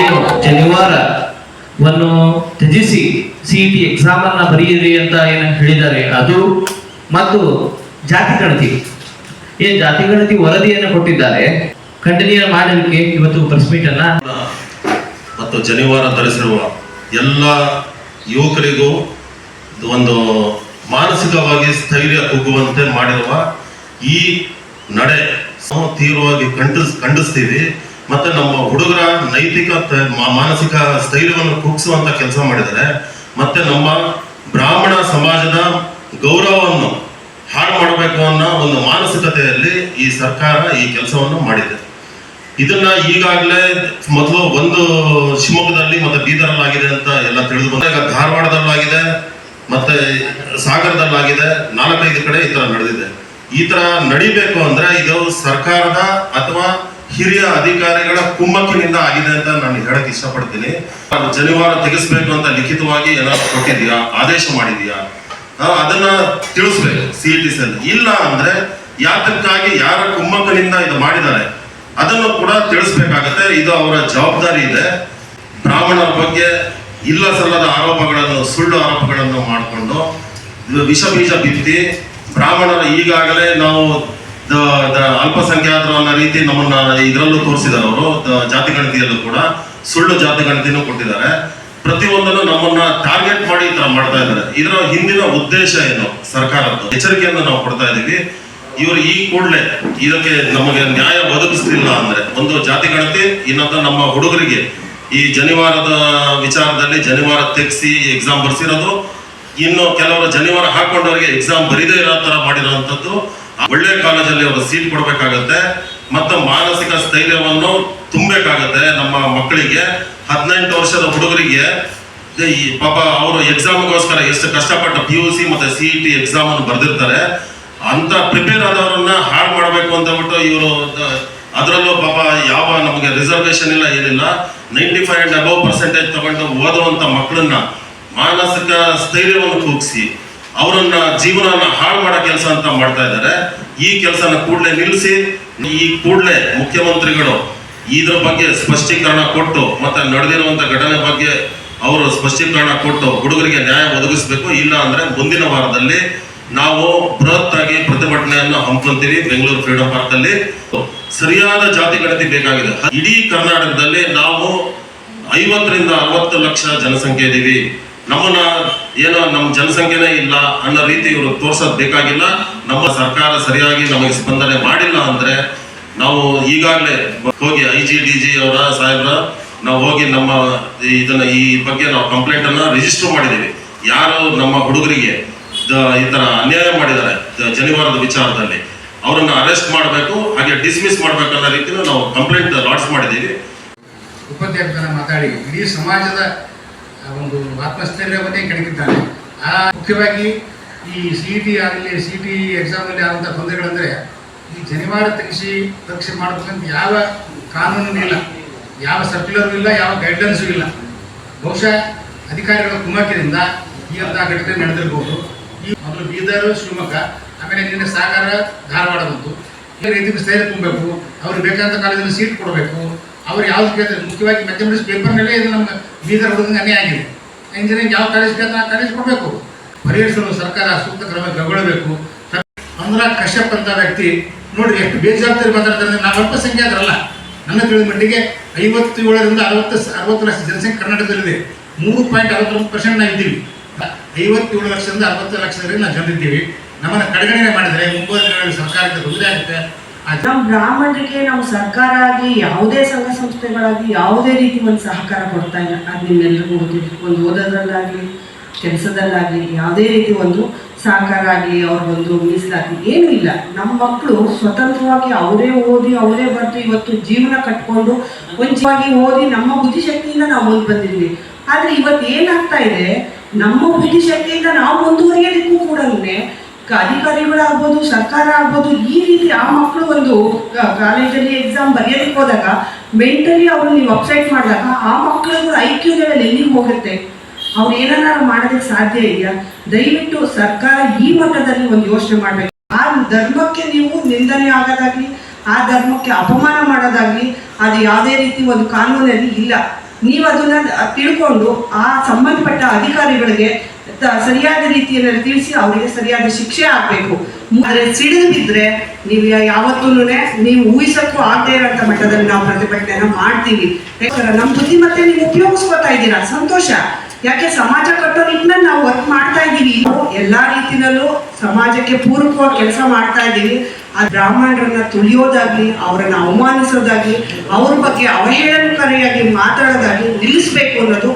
ಏನು? ಶನಿವಾರವನ್ನು ತ್ಯಜಿಸಿ C E T exam ಅನ್ನ ಬರೆಯಿರಿ ಅಂತ ಏನು ಹೇಳಿದ್ದಾರೆ. ಅದು ಮತ್ತು ಜಾತಿ ಗಣತಿ. ಏನ್ ಜಾತಿ ಗಣತಿ ವರದಿಯನ್ನು ಕೊಟ್ಟಿದ್ದಾರೆ. ಖಂಡನೀಯ ಮಾಡಲಿಕ್ಕೆ ಇವತ್ತು ಪ್ರೆಸ್ ಮೀಟ್ ಅನ್ನ ಮತ್ತು ಜನಿವಾರ ಧರಿಸಿರುವ ಎಲ್ಲ ಯುವಕರಿಗೂ ಒಂದು ಮಾನಸಿಕವಾಗಿ ಸ್ಥೈರ್ಯ ಕುಗ್ಗುವಂತೆ ಮಾಡಿರುವ ಈ ನಡೆ ತೀವ್ರವಾಗಿ ಖಂಡಿಸ್, ಖಂಡಿಸ್ತೀವಿ. ಮತ್ತೆ ನಮ್ಮ ಹುಡುಗರ ನೈತಿಕ ಮಾನಸಿಕ ಸ್ಥೈರ್ಯವನ್ನು ಕುಗ್ಸುವಂತ ಕೆಲಸ ಮಾಡಿದ್ದಾರೆ. ಮತ್ತೆ ನಮ್ಮ ಬ್ರಾಹ್ಮಣ ಸಮಾಜದ ಗೌರವವನ್ನು ಹಾಳು ಮಾಡಬೇಕು ಅನ್ನೋ ಒಂದು ಮಾನಸಿಕತೆಯಲ್ಲಿ ಈ ಸರ್ಕಾರ ಈ ಕೆಲಸವನ್ನು ಮಾಡಿದೆ. ಇದನ್ನ ಈಗಾಗಲೇ ಮೊದಲು ಒಂದು ಶಿವಮೊಗ್ಗದಲ್ಲಿ ಮತ್ತೆ ಬೀದರಲ್ಲಾಗಿದೆ ಅಂತ ಎಲ್ಲ ತಿಳಿದು ಬಂದ ಈಗ ಧಾರವಾಡದಲ್ಲಾಗಿದೆ, ಮತ್ತೆ ಸಾಗರದಲ್ಲಾಗಿದೆ, ನಾಲ್ಕೈದು ಕಡೆ ಈ ತರ ನಡೆದಿದೆ. ಈ ತರ ನಡಿಬೇಕು ಅಂದ್ರೆ ಇದು ಸರ್ಕಾರದ ಅಥವಾ ಹಿರಿಯ ಅಧಿಕಾರಿಗಳ ಕುಮ್ಮಕ್ಕಿನಿಂದ ಆಗಿದೆ ಅಂತ ನಾನು ಹೇಳಕ್ ಇಷ್ಟಪಡ್ತೀನಿ. ಜನಿವಾರ ತೆಗೆಸ್ಬೇಕು ಅಂತ ಲಿಖಿತವಾಗಿ ಏನಾದ್ರು ಕೊಟ್ಟಿದ್ಯಾ ಆದೇಶ ಮಾಡಿದ್ಯಾ ನಾನು ಅದನ್ನ ತಿಳಿಸ್ಬೇಕು ಸಿ ಟಿ ಸೆಲ್ ಇಲ್ಲ ಅಂದ್ರೆ ಯಾತಕ್ಕಾಗಿ ಯಾರ ಕುಮ್ಮಕ್ಕನಿಂದ ಇದು ಮಾಡಿದ್ದಾರೆ? ಅದನ್ನು ಕೂಡ ತಿಳಿಸ್ಬೇಕಾಗತ್ತೆ. ಇದು ಅವರ ಜವಾಬ್ದಾರಿ ಇದೆ. ಬ್ರಾಹ್ಮಣರ ಬಗ್ಗೆ ಇಲ್ಲ ಸಲ್ಲದ ಆರೋಪಗಳನ್ನು, ಸುಳ್ಳು ಆರೋಪಗಳನ್ನು ಮಾಡಿಕೊಂಡು ವಿಷ ಬೀಜ ಬಿತ್ತಿ ಬ್ರಾಹ್ಮಣರ ಈಗಾಗಲೇ ನಾವು ಅಲ್ಪಸಂಖ್ಯಾತರು ಅನ್ನೋ ರೀತಿ ನಮ್ಮನ್ನ ಇದರಲ್ಲೂ ತೋರಿಸಿದ್ದಾರೆ ಅವರು. ಜಾತಿ ಗಣತಿಯಲ್ಲೂ ಕೂಡ ಸುಳ್ಳು ಜಾತಿ ಗಣತಿನೂ ಕೊಟ್ಟಿದ್ದಾರೆ. ಪ್ರತಿಯೊಂದನ್ನು ನಮ್ಮನ್ನ ಟಾರ್ಗೆಟ್ ಮಾಡಿ ಈ ತರ ಮಾಡ್ತಾ ಇದ್ದಾರೆ. ಇದರ ಹಿಂದಿನ ಉದ್ದೇಶ ಏನು ಸರ್ಕಾರದ್ದು? ಎಚ್ಚರಿಕೆಯನ್ನು ನಾವು ಕೊಡ್ತಾ ಇದ್ದೀವಿ. ಇವರು ಈ ಕೂಡಲೇ ಇದಕ್ಕೆ ನಮಗೆ ನ್ಯಾಯ ಒದಗಿಸ್ತಿಲ್ಲ ಅಂದ್ರೆ, ಒಂದು ಜಾತಿ ಗಣತಿ ಇನ್ನೊಂದು ನಮ್ಮ ಹುಡುಗರಿಗೆ ಈ ಜನಿವಾರದ ವಿಚಾರದಲ್ಲಿ ಜನಿವಾರ ತೆಗೆಸಿ ಎಕ್ಸಾಮ್ ಬರ್ಸಿರೋದು, ಇನ್ನು ಕೆಲವರು ಜನಿವಾರ ಹಾಕೊಂಡವರಿಗೆ ಎಕ್ಸಾಮ್ ಬರೀದೇ ಇರೋ ತರ ಮಾಡಿರೋಂಥದ್ದು ಒಳ್ಳೆ ಕಾಲೇಜಲ್ಲಿ ಅವರು ಸೀಟ್ ಕೊಡಬೇಕಾಗತ್ತೆ. ಮತ್ತು ಮಾನಸಿಕ ಸ್ಥೈರ್ಯವನ್ನು ತುಂಬಬೇಕಾಗತ್ತೆ ನಮ್ಮ ಮಕ್ಕಳಿಗೆ. ಹದಿನೆಂಟು ವರ್ಷದ ಹುಡುಗರಿಗೆ ಈ ಪಾಪ ಅವರು ಎಕ್ಸಾಮ್ಗೋಸ್ಕರ ಎಷ್ಟು ಕಷ್ಟಪಟ್ಟು ಪಿ ಯು ಸಿ ಮತ್ತೆ ಸಿ ಇ ಟಿ ಎಕ್ಸಾಮ್ ಅನ್ನು ಬರೆದಿರ್ತಾರೆ. ಅಂತ ಪ್ರಿಪೇರ್ ಆದವರನ್ನ ಹಾಳು ಮಾಡಬೇಕು ಅಂತ ಬಿಟ್ಟು ಇವರು, ಅದರಲ್ಲೂ ಪಾಪ ಯಾವ ನಮಗೆ ರಿಸರ್ವೇಶನ್ ಇಲ್ಲ, ಏನಿಲ್ಲ. Ninety five and above percentage ತಗೊಂಡು ಓದುವಂಥ ಮಕ್ಕಳನ್ನ ಮಾನಸಿಕ ಸ್ಥೈರ್ಯವನ್ನು ಕುಗ್ಸಿ ಅವರನ್ನ ಜೀವನವನ್ನ ಹಾಳು ಮಾಡೋ ಕೆಲಸ ಅಂತ ಮಾಡ್ತಾ ಇದ್ದಾರೆ. ಈ ಕೆಲಸನ ಕೂಡಲೇ ನಿಲ್ಲಿಸಿ ಈ ಕೂಡಲೇ ಮುಖ್ಯಮಂತ್ರಿಗಳು ಇದ್ರ ಬಗ್ಗೆ ಸ್ಪಷ್ಟೀಕರಣ ಕೊಟ್ಟು ಮತ್ತೆ ನಡೆದಿರುವಂತ ಘಟನೆ ಬಗ್ಗೆ ಅವರು ಸ್ಪಷ್ಟೀಕರಣ ಕೊಟ್ಟು ಹುಡುಗರಿಗೆ ನ್ಯಾಯ ಒದಗಿಸಬೇಕು. ಇಲ್ಲ ಅಂದ್ರೆ ಮುಂದಿನ ವಾರದಲ್ಲಿ ನಾವು ಬೃಹತ್ ಆಗಿ ಪ್ರತಿಭಟನೆಯನ್ನು ಹಮ್ಮಿಕೊಂತೀವಿ ಬೆಂಗಳೂರು ಫ್ರೀಡಂ ಪಾರ್ಕ್ ಅಲ್ಲಿ ಸರಿಯಾದ ಜಾತಿ ಗಣತಿ ಬೇಕಾಗಿದೆ. ಇಡೀ ಕರ್ನಾಟಕದಲ್ಲಿ ನಾವು ಐವತ್ತರಿಂದ ಅರವತ್ತು ಲಕ್ಷ ಜನಸಂಖ್ಯೆ ಇದೀವಿ. ನಮ್ಮನ್ನ ಏನೋ ನಮ್ಮ ಜನಸಂಖ್ಯೆನೇ ಇಲ್ಲ ಅನ್ನೋ ರೀತಿ ಇವರು ತೋರ್ಸೋದ್ ಬೇಕಾಗಿಲ್ಲ. ನಮ್ಮ ಸರ್ಕಾರ ಸರಿಯಾಗಿ ನಮಗೆ ಸ್ಪಂದನೆ ಮಾಡಿಲ್ಲ ಅಂದ್ರೆ ನಾವು ಈಗಾಗಲೇ ಹೋಗಿ ಐ ಜಿ ಡಿ ಜಿ ಅವರ ಸಾಹೇಬ್ರ, ನಾವು ಹೋಗಿ ನಮ್ಮ ಇದನ್ನ ಈ ಬಗ್ಗೆ ನಾವು ಕಂಪ್ಲೇಂಟ್ ಅನ್ನ ರಿಜಿಸ್ಟರ್ ಮಾಡಿದ್ದೀವಿ. ಯಾರು ನಮ್ಮ ಹುಡುಗರಿಗೆ ಈ ತರ ಅನ್ಯಾಯ ಮಾಡಿದ್ದಾರೆ ಜನಿವಾರದ ವಿಚಾರದಲ್ಲಿ. ಅವರನ್ನ ಅರೆಸ್ಟ್ ಮಾಡಬೇಕು, ಹಾಗೆ ಡಿಸ್ಮಿಸ್ ಮಾಡಬೇಕು ಅನ್ನೋ ರೀತಿಯಲ್ಲಿ ನಾವು ಕಂಪ್ಲೇಂಟ್ ಲಾಡ್ಜ್ ಮಾಡಿದ್ದೀವಿ. ಉಪಾಧ್ಯಾಯ ಮಾತಾಡಿ, ಇಡೀ ಸಮಾಜದ ಒಂದು ಆತ್ಮಸ್ಥೈರ್ಯವನ್ನೇ ಕೆಣಕಿದ್ದಾನೆ. ಆ, ಮುಖ್ಯವಾಗಿ ಈ ಸಿ ಟಿ ಆಗಲಿ ಸಿ ಟಿ ಎಕ್ಸಾಮಲ್ಲಿ ಆದಂಥ ತೊಂದರೆಗಳಂದರೆ ಈ ಜನಿವಾರ ತೆಗೆಸಿ ಪರೀಕ್ಷೆ ಮಾಡಬೇಕಂತ ಯಾವ ಕಾನೂನು ಇಲ್ಲ. ಯಾವ ಸರ್ಕ್ಯುಲರ್ ಇಲ್ಲ, ಯಾವ ಗೈಡ್ಲೈನ್ಸು ಇಲ್ಲ. ಬಹುಶಃ ಅಧಿಕಾರಿಗಳ ಕುಮ್ಮಕ್ಕಿನಿಂದ ಈ ಅಂತ ಘಟನೆ ನಡೆದಿರ್ಬೋದು. ಈ ಮೊದಲು ಬೀದರ್, ಶಿವಮೊಗ್ಗ, ಆಮೇಲೆ ನಿನ್ನೆ ಸಾಗರ, ಧಾರವಾಡ ಬಂತು. ಈ ಇದಕ್ಕೆ ಸ್ಥೈರ್ಯ ತುಂಬಬೇಕು ಅವ್ರಿಗೆ ಬೇಕಾದಂಥ ಕಾಲೇಜಲ್ಲಿ ಸೀಟ್ ಕೊಡಬೇಕು. ಅವ್ರು ಯಾವ್ದು ಕೇಳಿದ್ರೆ ಮುಖ್ಯವಾಗಿ ಮ್ಯಾಥಮೆಟಿಕ್ಸ್ ಪೇಪರ್ನಲ್ಲೇ ಇದು ನಮ್ಮ ಬೀದರ್ ಅನ್ಯಾಯ ಆಗಿದೆ. ಇಂಜಿನಿಯರಿಂಗ್ ಯಾವ ಕೇಳ್ತಾರೆ ಆ ಕಾಲೇಜ್ ಕೊಡಬೇಕು ಪರಿಹರಿಸಲು ಸರ್ಕಾರ ಸೂಕ್ತ ಕ್ರಮ ಕೈಗೊಳ್ಳಬೇಕು. ಅನುರಾಗ್ ಕಶ್ಯಪ್ ಅಂತ ವ್ಯಕ್ತಿ, ನೋಡ್ರಿ ಎಷ್ಟು ಬೇಜವಾಬ್ದಾರಿ ಮಾತಾಡ್ತಾರೆ ನಾವು ಅಲ್ಪಸಂಖ್ಯಾತರಲ್ಲ ನನ್ನ ತಿಳಿದ ಮಟ್ಟಿಗೆ ಐವತ್ತೇಳರಿಂದ ಅರವತ್ತು ಸ- ಅರವತ್ತು ಲಕ್ಷ ಜನಸಂಖ್ಯೆ ಕರ್ನಾಟಕದಲ್ಲಿದೆ. ಮೂರು ಪಾಯಿಂಟ್ ಅರವತ್ತೊಂದು ಪರ್ಸೆಂಟ್ ನಾವು ಇದ್ದೀವಿ. ಐವತ್ತೇಳು ಲಕ್ಷದಿಂದ ಅರವತ್ತು ಲಕ್ಷದಲ್ಲಿ ನಾವು ಜನರಿದ್ದೀವಿ. ನಮ್ಮನ್ನು ಕಡೆಗಣನೆ ಮಾಡಿದರೆ ದಿನಗಳಲ್ಲಿ ಸರ್ಕಾರಕ್ಕೆ ತೊಂದರೆ ಆಗುತ್ತೆ. ನಮ್ಮ ಬ್ರಾಹ್ಮಣರಿಗೆ ನಮ್ಮ ಸರ್ಕಾರ ಆಗಲಿ ಯಾವುದೇ ಸಂಘ ಸಂಸ್ಥೆಗಳಾಗಲಿ ಯಾವುದೇ ರೀತಿ ಒಂದು ಸಹಕಾರ ಕೊಡ್ತಾ ಇಲ್ಲ. ಅದು ನಿಮ್ಮೆಲ್ಲರಿಗೂ ಗೊತ್ತಿದೆ. ಒಂದು ಓದೋದ್ರಲ್ಲಾಗಲಿ, ಕೆಲಸದಲ್ಲಾಗಲಿ, ಯಾವುದೇ ರೀತಿ ಒಂದು ಸಹಕಾರ ಆಗಲಿ ಅವ್ರಿಗೊಂದು ಮೀಸಲಾಗಲಿ ಏನೂ ಇಲ್ಲ. ನಮ್ಮ ಮಕ್ಕಳು ಸ್ವತಂತ್ರವಾಗಿ ಅವರೇ ಓದಿ, ಅವರೇ ಬರೆದು ಇವತ್ತು ಜೀವನ ಕಟ್ಕೊಂಡು ಮುಂಚೆವಾಗಿ ಓದಿ ನಮ್ಮ ಬುದ್ಧಿಶಕ್ತಿಯಿಂದ ನಾವು ಮುಂದೆ ಬಂದಿದ್ವಿ. ಆದರೆ ಇವತ್ತು ಏನಾಗ್ತಾ ಇದೆ, ನಮ್ಮ ಬುದ್ಧಿಶಕ್ತಿಯಿಂದ ನಾವು ಮುಂದುವರಿಯೋದಕ್ಕೂ ಕೂಡ ಅಧಿಕಾರಿಗಳಾಗ್ಬೋದು ಸರ್ಕಾರ ಆಗ್ಬೋದು ಈ ರೀತಿ ಆ ಮಕ್ಕಳು ಒಂದು ಕಾಲೇಜಲ್ಲಿ ಎಕ್ಸಾಮ್ ಬರೆಯೋದಕ್ಕೆ ಹೋದಾಗ ಮೆಂಟಲಿ ಅವ್ರು ನೀವು ಅಪ್ಸೆಟ್ ಮಾಡಿದಾಗ, ಆ ಮಕ್ಕಳಿಗೂ ಐ ಕ್ಯೂ ಎಲ್ಲಿಗೆ ಹೋಗುತ್ತೆ? ಅವ್ರು ಏನಾರ ಮಾಡೋದಕ್ಕೆ ಸಾಧ್ಯ ಇದೆಯಾ? ದಯವಿಟ್ಟು ಸರ್ಕಾರ ಈ ಮಟ್ಟದಲ್ಲಿ ಒಂದು ಯೋಚನೆ ಮಾಡಬೇಕು. ಆ ಧರ್ಮಕ್ಕೆ ನೀವು ನಿಂದನೆ ಆಗೋದಾಗ್ಲಿ, ಆ ಧರ್ಮಕ್ಕೆ ಅಪಮಾನ ಮಾಡೋದಾಗ್ಲಿ, ಅದು ಯಾವುದೇ ರೀತಿ ಒಂದು ಕಾನೂನಲ್ಲಿ ಇಲ್ಲ. ನೀವು ಅದನ್ನ ತಿಳ್ಕೊಂಡು ಆ ಸಂಬಂಧಪಟ್ಟ ಅಧಿಕಾರಿಗಳಿಗೆ ಸರಿಯಾದ ರೀತಿಯಲ್ಲಿ ತಿಳಿಸಿ ಅವರಿಗೆ ಸರಿಯಾದ ಶಿಕ್ಷೆ ಆಗಬೇಕು. ಆದರೆ ಸಿಡಿದು ಬಿದ್ದರೆ ನೀವು ಯಾವತ್ತೂ ನೀವು ಊಹಿಸಕ್ಕೂ ಆಗದೆ ಇರೋಂಥ ಮಟ್ಟದಲ್ಲಿ ನಾವು ಪ್ರತಿಭಟನೆಯನ್ನ ಮಾಡ್ತೀವಿ. ನಮ್ ನಮ್ಮ ಬುದ್ಧಿಮತ್ತೆ ನೀವು ಉಪಯೋಗಿಸ್ಕೊತಾ ಇದ್ದೀರಾ? ಸಂತೋಷ. ಯಾಕೆ ಸಮಾಜ ಕಟ್ಟೋ ನಿಟ್ಟಿನಲ್ಲಿ ನಾವು ವರ್ಕ್ ಮಾಡ್ತಾ ಇದ್ದೀವಿ? ಎಲ್ಲಾ ರೀತಿಯಲ್ಲೂ ಸಮಾಜಕ್ಕೆ ಪೂರಕವಾಗಿ ಕೆಲಸ ಮಾಡ್ತಾ ಇದ್ದೀವಿ. ಆ ಬ್ರಾಹ್ಮಣರನ್ನ ತುಳಿಯೋದಾಗ್ಲಿ, ಅವರನ್ನ ಅವಮಾನಿಸೋದಾಗ್ಲಿ, ಅವ್ರ ಬಗ್ಗೆ ಅವಹೇಳನಕಾರಿಯಾಗಿ ಮಾತಾಡೋದಾಗ್ಲಿ ನಿಲ್ಲಿಸ್ಬೇಕು ಅನ್ನೋದು